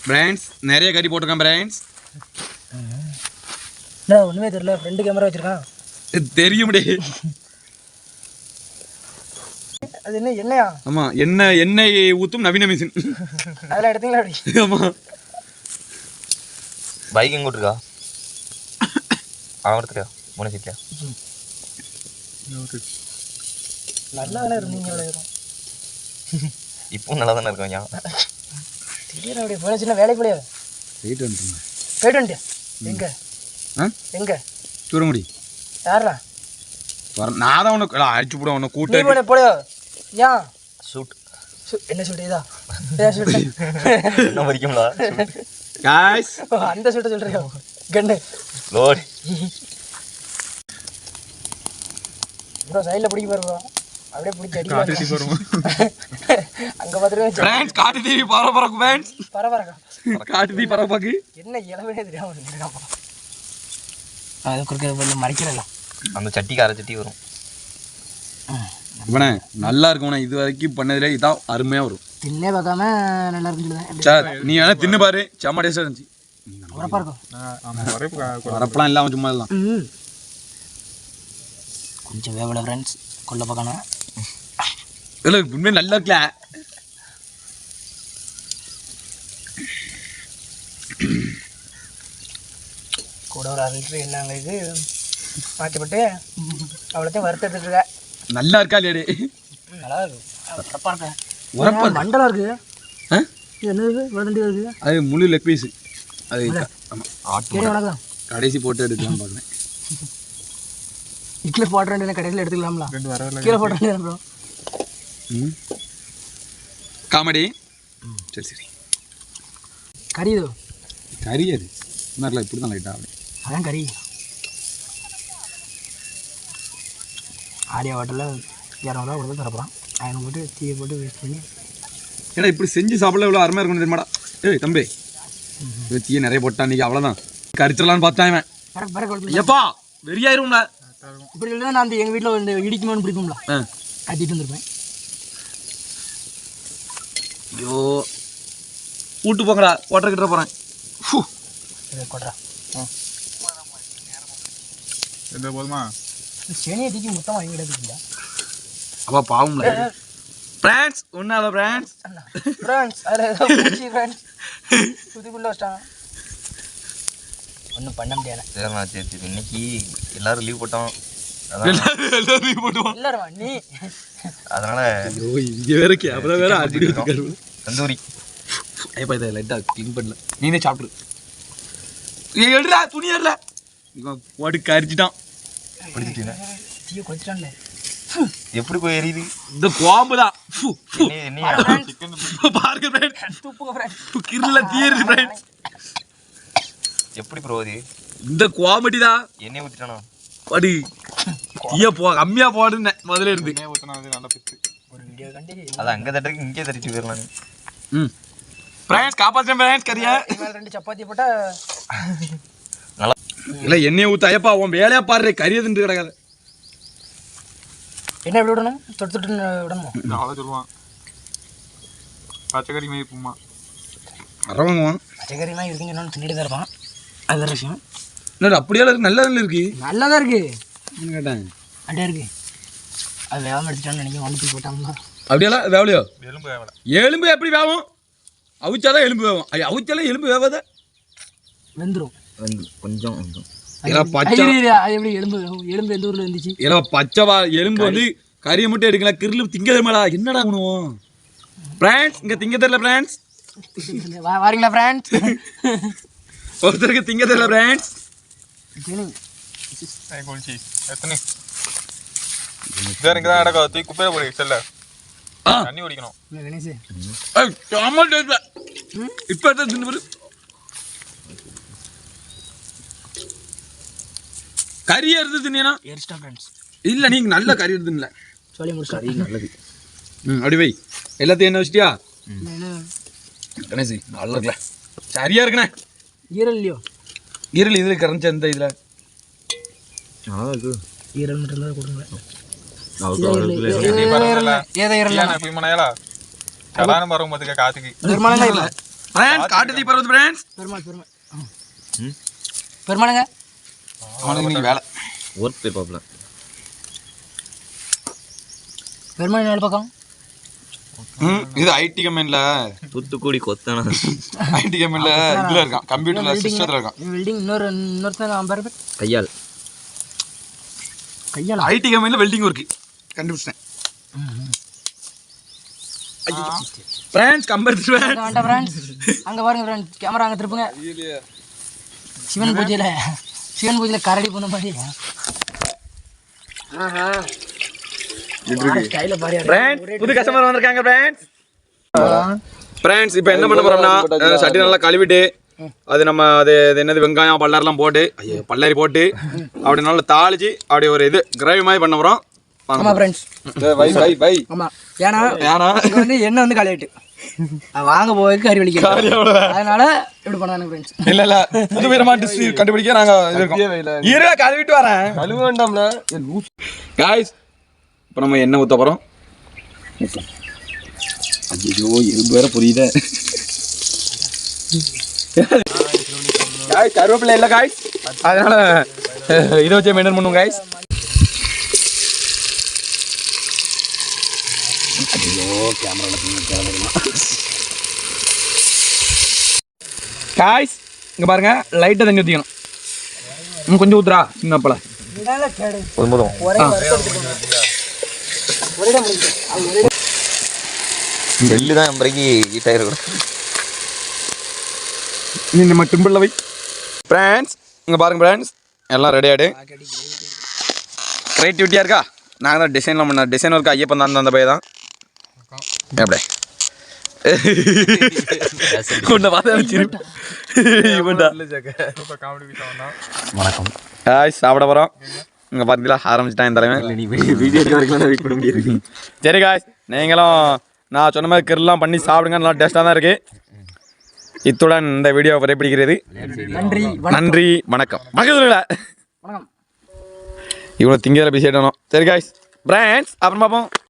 Brands நிறைய கறி போட்டிருக்கேன் பிராண்ட்ஸ் என்ன ஒன்றுமே தெரியல. ஃப்ரெண்டு கேமரா வச்சிருக்கான். தெரியும்டே. அது என்ன என்னையா ஆமா எண்ணெய் எண்ணெய் ஊத்தும் நவீன மிஷின் அதெல்லாம் எடுத்தீங்களா அப்படி? ஆமா. பைக் எங்க இருக்கா அவர்த்துக்கா மூணு சீட்டியா நல்லா தானே இருந்தீங்க இப்போ நல்லா தானே இருக்கும் ஐயா? திடீர்னு அப்படி போன சின்ன வேலைக்கு போலையா போயிட்டு வந்துட்டுங்க போயிட்டு வந்துட்டியா? எங்க? ஆ? எங்க? தூரமுடி யாரா வர நான் தான் உனக்கு அடிச்சு போட உன்னை நீ கூட்ட போன போலையோ? ஏன்? ஷூட் சு- என்ன சுட்டு இதா? ஏன் சுட்டு என்ன வரைக்கும்லா காய்ஸ் அந்த சுட்டு சொல்றியா? கண்ணு. லோட். ப்ரோ சைடில் பிடிக்க ப்ரோ அப்படியே பிடிச்சி அடிக்க அங்கே பார்த்துட்டு பிராண்ட்ஸ் காட்டு தீவி பரபரக்கு பிராண்ட்ஸ் பரவாயில்ல காட்டு தீ பரபரக்கு என்ன இளவனே தெரியாம இருக்காப்பா அது குறுக்க பண்ணி மறைக்கிறலாம் அந்த சட்டிக்கு அரை சட்டி வரும். இவனே நல்லா இருக்கும்ண்ணே இது வரைக்கும் பண்ணதுல இதான் அருமையா வரும். தின்னே பார்க்காம நல்லா இருக்குன்னு சார் நீ வேணா தின்னு பாரு செம்ம டேஸ்டா இருந்துச்சு. உரப்பா இருக்கும். வரப்பெல்லாம் இல்லாம சும்மா எல்லாம் ம். கொஞ்சம் வேவல ஃப்ரெண்ட்ஸ் கொல்ல பார்க்கணும் இல்லை உண்மையாக நல்லா இருக்கல. கூட ஒரு அரை லிட்டர் என்ன இது மாற்றிப்பட்டு அவ்வளோத்தையும் வறுத்துட்டு இருக்க நல்லா இருக்கா இல்லையாடே? நல்லா இருக்கு. உரப்பா இருக்கேன் உரப்பா இருக்கு. மண்டலம் இருக்கு. ஆ? இது என்னது? விழுந்துட்டு இருக்கு. அது முழு லெக் பீஸ் அது ஆமாம் கடைசி போட்டு எடுக்கலாம் பார்க்குறேன் இட்லி போட்ட வேண்டிய கடையில் எடுத்துக்கலாம்ல. கீழே போட்ட வேண்டியது ப்ரோ ம் காமெடி. சரி சரி. கறி இது கறி அது இன்னும் இப்படி தான் லைட்டாக அப்படி அதான் கறி ஆடியா ஹோட்டலில் இரநூறுவா கொடுத்து தரப்போகிறான் அவனை போட்டு தீயை போட்டு வேஸ்ட் பண்ணி. ஏடா இப்படி செஞ்சு சாப்பிட இவ்வளோ அருமையாக இருக்கும் தெரியுமாடா? ஏய் தம்பி. இது தீயை நிறைய போட்டான் இன்னைக்கு அவ்வளோதான் கரிச்சிடலான்னு பார்த்தான் இவன். எப்பா வெறியாயிரும்ல. இப்படி இல்லை நான் அந்த எங்கள் வீட்டில் வந்து இடிக்குமோன்னு பிடிக்கும்ல ஆ. கத்திட்டு வந்திருப்பேன். ஐயோ. கூட்டு போங்கடா ஓட்டர் கிட்ட போகிறேன் இதை கொட்றா எந்த போதுமா? செனியை தூக்கி மொத்தமாக வாங்கி கிடக்குங்களா அப்பா பாவம்ல பிரான்ஸ் ஒன்றாத பிரான்ஸ் அண்ணா ஃப்ரெண்ட்ஸ் அதில் ஏதோ பூச்சி ஃப்ரெண்ட்ஸ் சுற்றிக்குள்ளே வச்சிட்டாங்க ஒன்றும் பண்ண முடியாது சரி இன்னைக்கு எல்லாரும் லீவ் போட்டோம். இல்லைடா நீ. அதனால ஐயோ இங்கே வேற கேமரா வேற அப்படி இருக்காரு. தந்தூரி. ஐயப்பா இதை லைட்டாக க்ளீன் பண்ணல. நீனே சாப்பிட்ரு ஏய், எடுடா துணி எடுல இவன் போட்டு கரிச்சிட்டான். பிடிச்சிட்டீங்க தீயை கொதிச்சிட்டான்ல எப்படி போய் எரியுது? இந்த கோம்பு தான். பாருங்க ஃப்ரெண்ட்ஸ் கிரில்ல தீருது friends. எப்படி ப்ரோ அது? இந்த கோமடி தான். எண்ணெய் ஊற்றிட்டானா படி தீய போ கம்மியா போடுன்னு முதல்ல இருந்து. அது நல்ல பிஸ்து ஒரு வீடியோ கண்டு அது அங்கே தட்டுறதுக்கு இங்கே தட்டிட்டு போயிடலாம் ம். பிரான்ஸ் காப்பாற்றேன் பிரான்ஸ் கரியா. ரெண்டு சப்பாத்தி போட்டால் நல்லா. இல்ல எண்ணெயை ஊத்த ஐயப்பா உன் வேலையா பாரு கரியதுன்னு கிடக்காது. என்ன எப்படி விடணும்? தொட்டு தொட்டு விடணுமா? அவ்வளோ சொல்லுவான். பச்சைக்கறி மேய்ப்புமா வரவங்க பச்சைக்கறி மாதிரி இருக்குன்னு சொன்னாலும் தின்னுட்டு தான் இருப்பான். அது விஷயம். இல்லை அப்படியே இருக்கு? நல்ல இருக்கு. நல்லா தான் இருக்கு. என்ன கேட்டேன் அப்படியே இருக்கு. அது வேகாம எடுத்துட்டான்னு நினைக்க வந்து போட்டாங்களா அப்படியெல்லாம் வேவலையோ? எலும்பு வேவலை. எலும்பு எப்படி வேவும்? அவிச்சாதான் எலும்பு வேவும். ஐயா அவிச்சாலும் எலும்பு வேவாத? வெந்துடும் வந்து கொஞ்சம் கொஞ்சம் ஏன்னா பச்சை எப்படி எலும்பு எலும்பு எந்த ஊரில் இருந்துச்சு? ஏன்னா பச்சை வா எலும்பு வந்து கறியை மட்டும் எடுக்கலாம் கிரில் திங்க தருமாடா என்னடா பண்ணுவோம் பிரான்ஸ் இங்க திங்க தெரியல பிரான்ஸ் வாரீங்களா ஃப்ரெண்ட்ஸ் ஒருத்தருக்கு திங்க தெரியல. பிரான்ஸ் குளிச்சி எத்தனை? இங்கே தான் நடக்கும் தூக்கி குப்பையில போடு செல்ல ஆ. தண்ணி குடிக்கணும். இப்ப எடுத்து தின்னு பாரு. கறி எடுத்து தின்னா இல்ல நீங்க நல்ல கறி எடுத்து தின்னல. சொல்லி முடிச்சிட்டா. நல்லது. ம் அப்படி வை. எல்லாத்தையும் என்ன வச்சிட்டியா? கணேசி நல்லா இருக்குல்ல. சரியா இருக்குண்ணே. ஈரல் இல்லையோ ஈரல் இதுல கரைஞ்ச இந்த இதுல. நல்லா இருக்கு ஈரல் மட்டும் தான் கொடுங்க நீ பரவாயில்ல ஏதோ ஈரல் ஏன் போய் மனையாளா கலான பருவம் பார்த்துக்க காத்துக்கு நிர்மலங்க இல்லை. ஃப்ரெண்ட்ஸ் காட்டு தீ பருவது ஃப்ரெண்ட்ஸ் பெருமாள். பெருமாள் பெருமாளுங்க. அவனுக்கு இன்னைக்கு வேலை. ஒர்க் போயிருப்பாப்ல பெருமாள் நாலு பக்கம். ம், இது ஐடி கம்பெனில தூத்துக்குடி கொத்தனா. ஐடி கம்பெனில இதுல இருக்கான் கம்ப்யூட்டர்ல சிஸ்டத்துல இருக்கான். வெல்டிங் இன்னொரு இன்னொருத்தன் கையால். கையால ஐடி கம்பெனில வெல்டிங் ஒர்க் கண்டுபிடிச்சேன் ஃப்ரெண்ட்ஸ் கம்பர் வேண்டாம் ஃப்ரெண்ட்ஸ் அங்கே பாருங்க ஃப்ரெண்ட்ஸ் கேமரா அங்கே திருப்புங்க. சிவன் பூஜையில் சிவன் பூஜையில் கரடி போன மாதிரி. புது கஸ்டமர் வந்திருக்காங்க ஃப்ரெண்ட்ஸ் ஃப்ரெண்ட்ஸ் இப்போ என்ன பண்ண போறோம்னா சட்டி நல்லா கழுவிட்டு அது நம்ம அது அது என்னது வெங்காயம் பல்லாரிலாம் போட்டு ஐயோ பல்லாரி போட்டு அப்படி நல்லா தாளிச்சு அப்படி ஒரு இது கிரேவி மாதிரி பண்ண போகிறோம் ஆமாம் ஃப்ரெண்ட்ஸ் வை வை வை. ஆமாம் ஏன்னா ஏன்னா? வந்து எண்ணெய் வந்து காலியாயிட்டு. வாங்க போகிறதுக்கு கறி வலிக்க அதனால இப்படி பண்ணாங்க ஃப்ரெண்ட்ஸ் இல்ல இல்ல. புது விதமா டிஷ் கண்டுபிடிக்க நாங்க இருக்கோம். இருடா கழுவிட்டு வரேன். கழுவ வேண்டாம்ல. காய்ஸ் இப்போ நம்ம எண்ணெய் ஊற்ற போகிறோம் ஐயோ எறும்பு வேற புரியுதே. கருவேப்பிலை இல்லை காய்ஸ் அதனால இதை வச்சு மெயின்டைன் பண்ணுவோம் காய்ஸ் காய்ஸ் இங்க பாருங்க லைட்டா தண்ணி ஊற்றிக்கணும் இன்னும் கொஞ்சம் ஊத்துறா சின்ன அப்பல போதும் வெள்ளி தான் எம்பரைக்கு ஹீட் நீ நம்ம டிம்பிளில் வை ஃப்ரெண்ட்ஸ் இங்கே பாருங்க ஃப்ரெண்ட்ஸ் எல்லாம் ரெடி ஆகிடு க்ரியேட்டிவிட்டியாக இருக்கா? நாங்கள் தான் டிசைன்லாம் பண்ண டிசைன் ஒர்க் ஐயப்பன் தான் அந்த பையன் தான். தான். வணக்கம். சாப்பிட போகிறோம் இங்கே பார்த்தீங்களா ஆரம்பிச்சிட்டான் தலைவன். சரி காய்ஸ் நீங்களும் நான் சொன்ன மாதிரி கிரில்லாம் பண்ணி சாப்பிடுங்க நல்லா டேஸ்ட்டாக தான் இருக்குது இத்துடன் இந்த வீடியோ வரைபிடிக்கிறது நன்றி நன்றி வணக்கம். வணக்கம் வணக்கம். இவ்வளோ திங்கிறத பேசிட்டணும் சரி காய்ஸ் பிராண்ட்ஸ் அப்புறம் பார்ப்போம்.